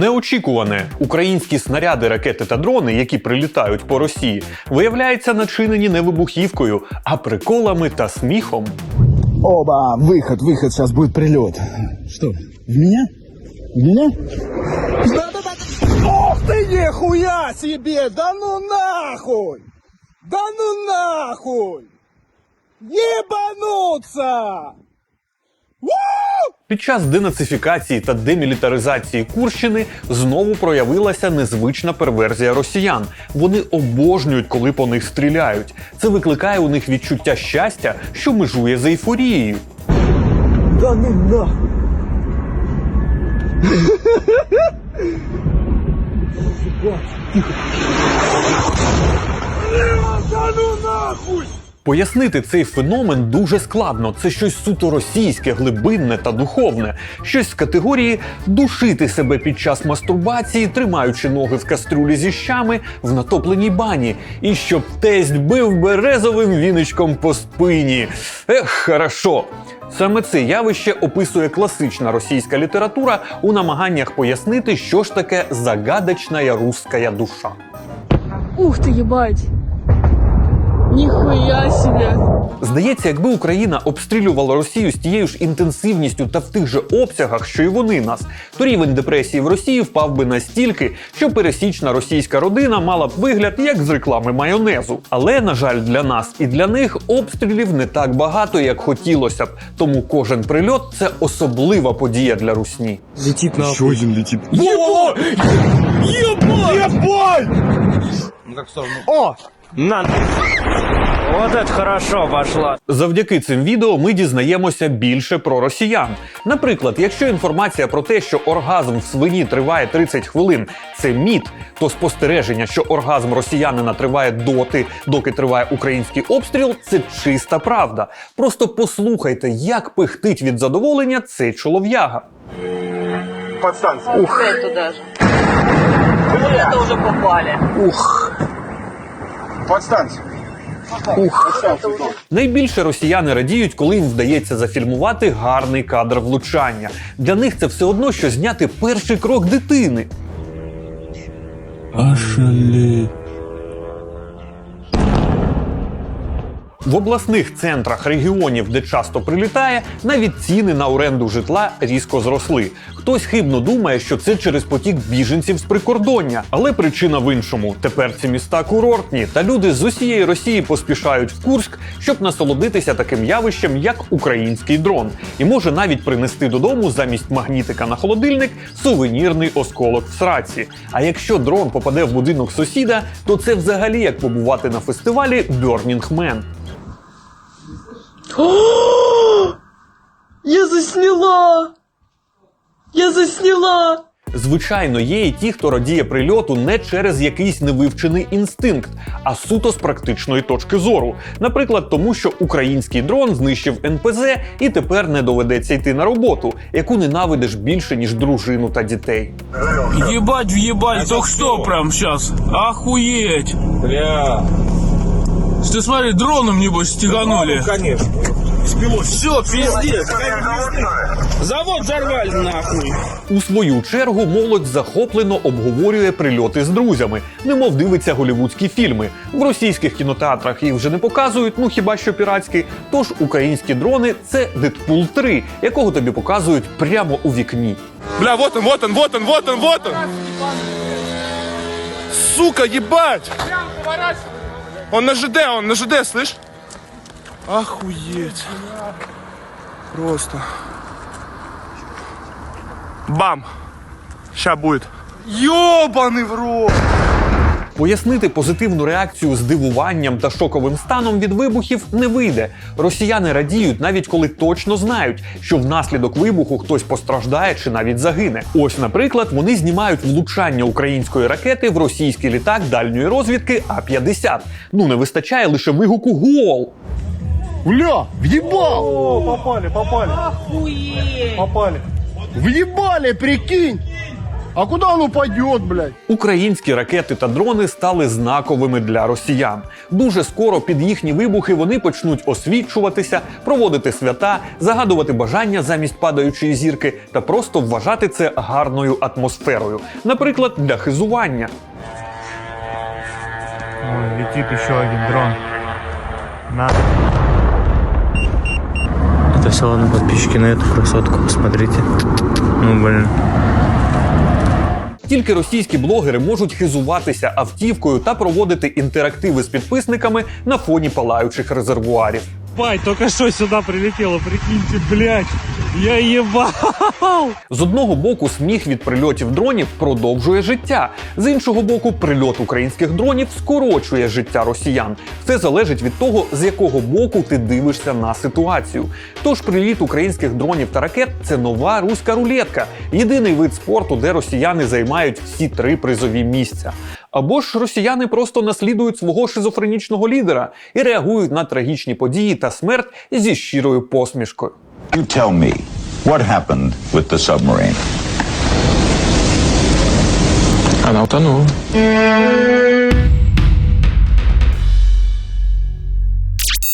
Неочікуване українські снаряди, ракети та дрони, які прилітають по Росії, виявляються начинені не вибухівкою, а приколами та сміхом. Оба, выход, выход, сейчас будет прилет. Что, в меня? В меня? Ох ты, нихуя себе! Да ну нахуй! Да ну нахуй! Ебануться! Під час денацифікації та демілітаризації Курщини знову проявилася незвична перверзія росіян. Вони обожнюють, коли по них стріляють. Це викликає у них відчуття щастя, що межує з ейфорією. Да ну нахуй! Да ну нахуй! Пояснити цей феномен дуже складно. Це щось суто російське, глибинне та духовне, щось з категорії душити себе під час мастурбації, тримаючи ноги в кастрюлі зі щами в натопленій бані, і щоб тесть бив березовим віничком по спині. Ех, хорошо. Саме це явище описує класична російська література у намаганнях пояснити, що ж таке загадочна русская душа. Ух ты, ебать! Нихуя себе! Здається, якби Україна обстрілювала Росію з тією ж інтенсивністю та в тих же обсягах, що й вони нас, то рівень депресії в Росії впав би настільки, що пересічна російська родина мала б вигляд як з реклами майонезу. Але на жаль, для нас і для них обстрілів не так багато, як хотілося б. Тому кожен прильот це особлива подія для русні. Летит на Еще один летит. Ебать! Ебать! Ебать! О! На. Вот это хорошо пошло. Завдяки цим відео ми дізнаємося більше про росіян. Наприклад, якщо інформація про те, що оргазм в свині триває 30 хвилин, це міт, то спостереження, що оргазм росіянина триває доти, доки триває український обстріл, це чиста правда. Просто послухайте, як пихтить від задоволення цей чолов'яга. Ух. туда же. Вот это Ух. Найбільше росіяни радіють, коли їм вдається зафільмувати гарний кадр влучання. Для них це все одно, що зняти перший крок дитини. Ошалеть. В обласних центрах регіонів, де часто прилітає, навіть ціни на оренду житла різко зросли. Хтось хибно думає, що це через потік біженців з прикордоння, але причина в іншому. Тепер ці міста курортні, та люди з усієї Росії поспішають в Курськ, щоб насолодитися таким явищем, як український дрон, і може навіть принести додому замість магнітика на холодильник сувенірний осколок в сраці. А якщо дрон попаде в будинок сусіда, то це взагалі як побувати на фестивалі Burning Man. Я засняла! Я засняла! Звичайно, є і ті, хто радіє прильоту не через якийсь невивчений інстинкт, а суто з практичної точки зору. Наприклад, тому що український дрон знищив НПЗ і тепер не доведеться йти на роботу, яку ненавидиш більше ніж дружину та дітей. Ебать, въебать, только что прям сейчас. Охуеть. Бля. Ты смотри, дроном, небось, стеганули. Конечно. Все, пиздец. Завод взорвали нахуй. У свою чергу молодь захоплено обговорює прильоти з друзями, немов дивиться голівудські фільми. В російських кінотеатрах їх вже не показують, ну хіба що піратські. Тож українські дрони це Дедпул 3, якого тобі показують прямо у вікні. Бля, вот он, вот он, вот он, вот он, вот он. Сука, ебать. Он на ЖД, он на ЖД, слышь? Охуеть. Просто. Бам. Ща будет. Ёбаный в рот. Пояснити позитивну реакцію здивуванням та шоковим станом від вибухів не вийде. Росіяни радіють, навіть коли точно знають, що внаслідок вибуху хтось постраждає чи навіть загине. Ось, наприклад, вони знімають влучання української ракети в російський літак дальньої розвідки А-50. Ну не вистачає лише вигуку гол. Бля, въебал! Охуеть. Въебали, прикинь! А куда он упадет, блядь? Українські ракети та дрони стали знаковими для росіян. Дуже скоро під їхні вибухи вони почнуть освічуватися, проводити свята, загадувати бажання замість падаючої зірки та просто вважати це гарною атмосферою, наприклад, для хизування. Ой, летит еще один дрон. На. Это все ладно, подписчики на эту красотку, посмотрите. Ну, блин. Тільки російські блогери можуть хизуватися автівкою та проводити інтерактиви з підписниками на фоні палаючих резервуарів. Бать, тільки що сюда прилетіло, прикиньте, блядь. Я ебал. З одного боку, сміх від прильотів дронів продовжує життя. З іншого боку, прильот українських дронів скорочує життя росіян. Все залежить від того, з якого боку ти дивишся на ситуацію. Тож приліт українських дронів та ракет це нова руська рулетка, єдиний вид спорту, де росіяни займають всі три призові місця. Або ж росіяни просто наслідують свого шизофренічного лідера і реагують на трагічні події та смерть зі щирою посмішкою. You tell me, what happened with the submarine? Она утонула.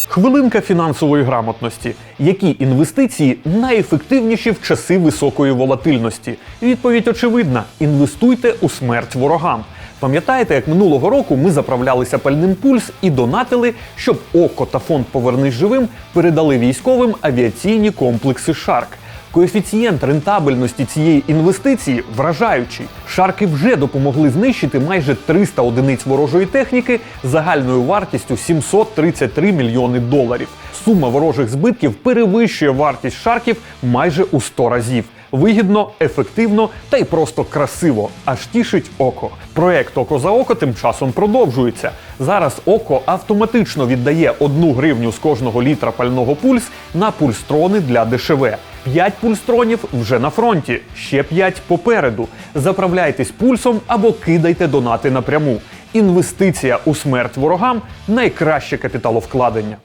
Хвилинка фінансової грамотності. Які інвестиції найефективніші в часи високої волатильності? Відповідь очевидна: інвестуйте у смерть ворогам. Пам'ятаєте, як минулого року ми заправлялися пальним пульс і донатили, щоб ОКО та фонд Повернись живим передали військовим авіаційні комплекси Шарк. Коефіцієнт рентабельності цієї інвестиції вражаючий. Шарки вже допомогли знищити майже 300 одиниць ворожої техніки загальною вартістю 733 мільйони доларів. Сума ворожих збитків перевищує вартість шарків майже у 100 разів. Вигідно, ефективно та й просто красиво. Аж тішить око. Проект Око за око тим часом продовжується. Зараз око автоматично віддає одну гривню з кожного літра пального пульс на пульстрони для ДШВ. П'ять пульстронів вже на фронті, ще п'ять попереду. Заправляйтесь пульсом або кидайте донати напряму. Інвестиція у смерть ворогам найкраще капіталовкладення.